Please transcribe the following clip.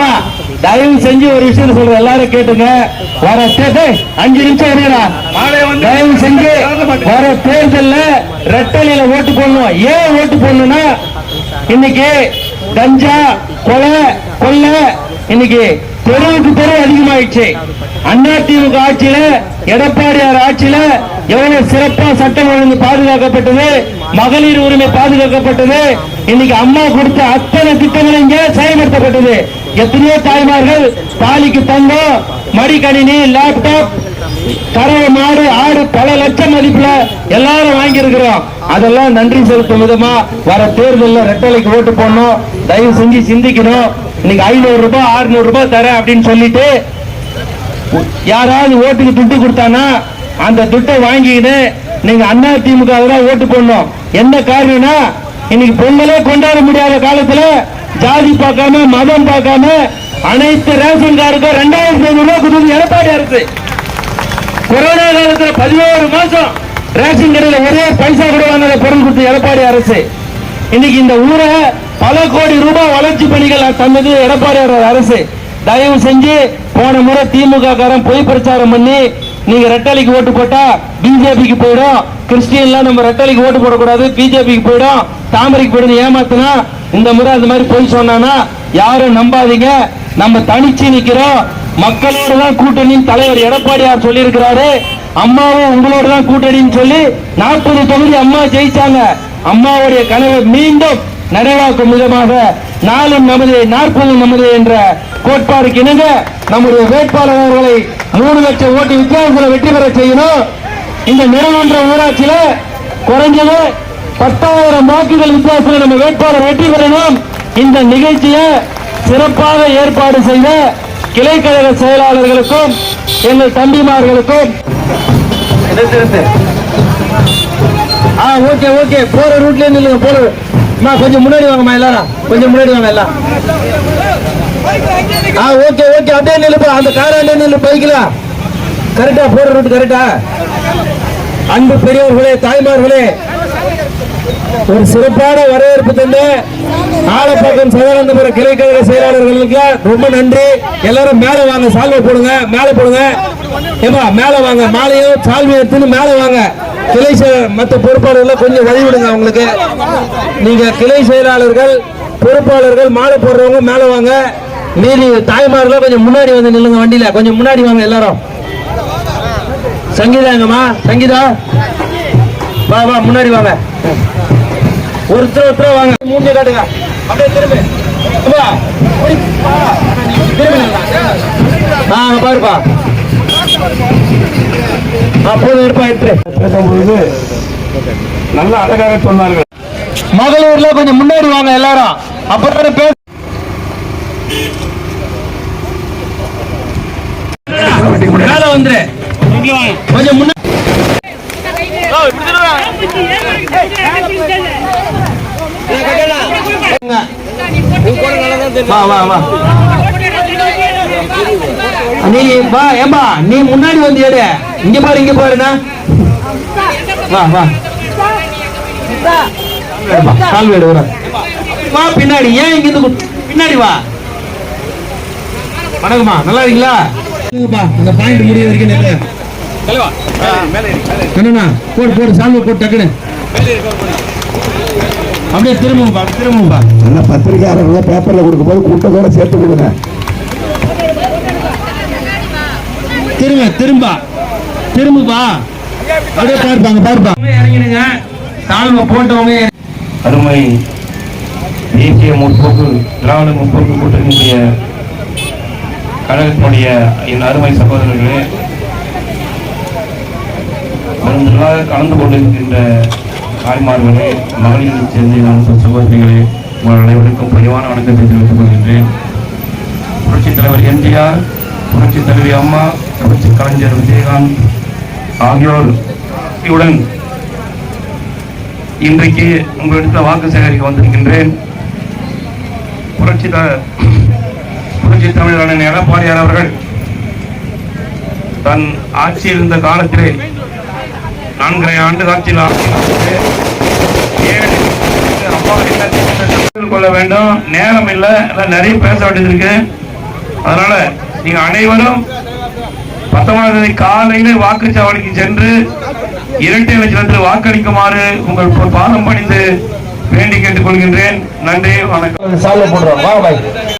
அம்மா தயவு செஞ்சு ஒரு விஷயம் சொல்ற எல்லாரும் கேட்டுங்க. வர அஞ்சு நிமிஷம் இருடா தயவு செஞ்சு வர தேர்தல்ல ரெட்டலையில ஓட்டு போடணும். ஏன் ஓட்டு போடணும்னா இன்னைக்கு கஞ்சா கொலை கொள்ளை இன்னைக்கு தெருவுக்கு தெரு அதிகமாயிடுச்சு. அண்ணா திமுக ஆட்சியில எடப்பாடியார் ஆட்சியில எவ்வளவு சிறப்பா சட்டம் ஒழுங்கு பாதுகாக்கப்பட்டது மகளிர் உரிமை பாதுகாக்கப்பட்டது இன்னைக்கு அம்மா கொடுத்த அத்தனை திட்டங்களும் இங்கே செயல்படுத்தப்பட்டது? எத்தனையோ தாய்மார்கள் தாலிக்கு தங்கம் மடிக்கணினி லேப்டாப் கறவை மாடு ஆடு பல லட்சம் மதிப்புல எல்லாரும் வாங்கி இருக்கிறோம் அதெல்லாம் நன்றி செலுத்தும் விதமா வர தேர்தலில் ரெட்டலைக்கு ஓட்டு போடணும். தயவு செஞ்சு சிந்திக்கணும். இன்னைக்கு ஐநூறு ரூபாய் அறுநூறு ரூபாய் தரேன் அப்படின்னு சொல்லிட்டு யாராவது ஓட்டுக்கு துட்டு கொடுத்தானா அந்த துட்டை வாங்கிக்கிட்டு நீங்க அண்ணா திமுக ஓட்டு போடணும். என்ன காரணம்னா இன்னைக்கு பொங்கலே கொண்டாட முடியாத காலத்துல ஜாதி பார்க்காம மதம் பார்க்காம அனைத்து ரேஷன் கார்டுக்கும் ரெண்டாயிரத்தி ஐநூறு ரூபாய் கொடுத்து எடப்பாடி அரசு. கொரோனா காலத்துல பதினோரு மாசம் ரேஷன் கடையில் ஒரே பைசா கூட வாங்காத பொருள் கொடுத்த எடப்பாடி அரசு. இன்னைக்கு இந்த ஊரை பல கோடி ரூபாய் வளர்ச்சி பணிகள் தந்தது எடப்பாடி அரசு. தயவு செஞ்சு போன முறை திமுக காரன் பொய் பிரச்சாரம் பண்ணி நீங்க ரெட்டலைக்கு ஓட்டு போட்டா பிஜேபிக்கு போயிடும். கிறிஸ்டியன்லாம் நம்ம ரெட்டலைக்கு ஓட்டு போடக்கூடாது பிஜேபிக்கு போயிடும். தாமரைக்கு போயிடும் ஏமாத்தினா இந்த முறை அந்த மாதிரி போய் சொன்னானா? யாரும் நம்பாதீங்க. நம்ம தனிச்சு நிக்கிறோம். மக்களோடு தான் கூட்டணின்னு தலைவர் எடப்பாடியார் சொல்லியிருக்கிறாரு. அம்மாவும் உங்களோட தான் கூட்டணின்னு சொல்லி நாற்பது தொகுதி அம்மா ஜெயிச்சாங்க. அம்மாவுடைய கனவை மீண்டும் நிறைவாக்கும் விதமாக நாளும் நமது நாற்பது நமது என்ற கோட்பாடுக்கு இணங்க நம்முடைய வேட்பாளர் அவர்களை மூணு லட்சம் ஓட்டு வித்தியாசத்தில் வெற்றி பெற செய்யணும். இந்த நிறமன்ற ஊராட்சியில குறைஞ்சது பத்தாயிரம் வாக்குகள் வித்தியாசத்தில் நம்ம வேட்பாளர் வெற்றி பெறணும். இந்த நிகழ்ச்சியை சிறப்பாக ஏற்பாடு செய்த கிளைக்கழக செயலாளர்களுக்கும் எங்கள் தம்பிமார்களுக்கும். ஆ ஓகே ஓகே. போற ரூட்ல நில்லுங்க போற கொஞ்சம் முன்னாடி வாங்கம்மா எல்லாரும். கொஞ்சம் முன்னாடி வாங்க எல்லாம். ஆ ஓகே ஓகே. அப்படியே நில்லுப்பா. அந்த காராண்டே நில்லு பைக்கில். கரெக்டா போற ரூட் கரெக்டா அன்பு பெரியவர்களே தாய்மார்களே ஒரு சிறப்பான வரவேற்பு தந்து ஆலப்பாக்கம் சதானந்தபுர கிளைக்கழக செயலாளர்களுக்கு ரொம்ப நன்றி. எல்லாரும் மேல வாங்க சால்வை போடுங்க மேல போடுங்க. ஏமா மேல வாங்க மாலையும் சால்வையும் எடுத்துன்னு மேல வாங்க. கிளை மற்ற பொறுப்பாளர்கள் கொஞ்சம் வழிவிடுங்க அவங்களுக்கு. நீங்க கிளை செயலாளர்கள் பொறுப்பாளர்கள் மாலை போடுறவங்க மேல வாங்க. மீதி தாய்மார்கள் கொஞ்சம் முன்னாடி வந்து நில்லுங்க வண்டியில. கொஞ்சம் முன்னாடி வாங்க எல்லாரும். சங்கீதா எங்கம்மா? சங்கீதா? வா வா முன்னாடி வாங்க. ஒருத்தர் ஒருத்தர் வாங்க. மூஞ்சி காட்டுங்க. அப்படியே திரும்பி. வா. திரும்பி. ஆ பாருப்பா. அப்போது இருப்பா எடுத்து பேசும்பொழுது நல்ல அழகாக சொன்னார்கள். மகளூர்ல கொஞ்சம் முன்னாடி வாங்க எல்லாரும். அப்புறம் பேச மேல வந்துரு. நீ வா ஏம்பா நீ முன்னாடி வந்து எடு இங்க பாரு இங்க பாருண்ணா வா வா கால் வீடு வர வா பின்னாடி ஏன் இங்க இருந்து பின்னாடி வா வணக்கம்மா. நல்லா இருக்கீங்களா? அந்த பாயிண்ட் முடிய வரைக்கும் கண்ணனா போடு போடு சால்வை போட்டு டக்குனு. அப்படியே திரும்பும்பா திரும்பும்பா நல்ல பத்திரிகையாளர்கள் பேப்பர்ல கொடுக்கும் போது கூட்டத்தோட சேர்த்து கொடுங்க. திரும்ப திரும்ப. திரும்புப்பா அப்படியே பார்ப்பாங்க பார்ப்பா. இறங்கிடுங்க. சால்வை போட்டவங்க அருமை தேசிய முற்போக்கு திராவிட முற்போக்கு கூட்டணியுடைய கழகத்தினுடைய என் அருமை சகோதரர்களே பெருந்தலாக கலந்து கொண்டிருக்கின்ற தாய்மார்களே மகளிரைச் சேர்ந்த நண்பு சகோதரிகளே உங்கள் அனைவருக்கும் பணிவான வணக்கத்தை தெரிவித்துக் கொள்கின்றேன். புரட்சித் தலைவர் எம்ஜிஆர் புரட்சித் தலைவி அம்மா புரட்சி கலைஞர் விஜயகாந்த் ஆகியோர் உடன் இன்றைக்கு உங்களிடத்தில் வாக்கு சேகரிக்க வந்திருக்கின்றேன். புரட்சி த- புரட்சி தமிழரான எடப்பாடியார் அவர்கள் தன் ஆட்சியில் இருந்த காலத்திலே நான்கரை ஆண்டு ஆட்சியில் ஏழு அம்மா கொள்ள வேண்டும். நேரம் இல்லை. எல்லாம் நிறைய பேச வேண்டியது இருக்கு. அதனால நீங்க அனைவரும் பத்தொன்பதாம் தேதி காலையில வாக்குச்சாவடிக்கு சென்று இரட்டை லட்சத்தில் வாக்களிக்குமாறு உங்கள் பாதம் பணிந்து வேண்டி கேட்டுக் கொள்கின்றேன் நன்றி வணக்கம்.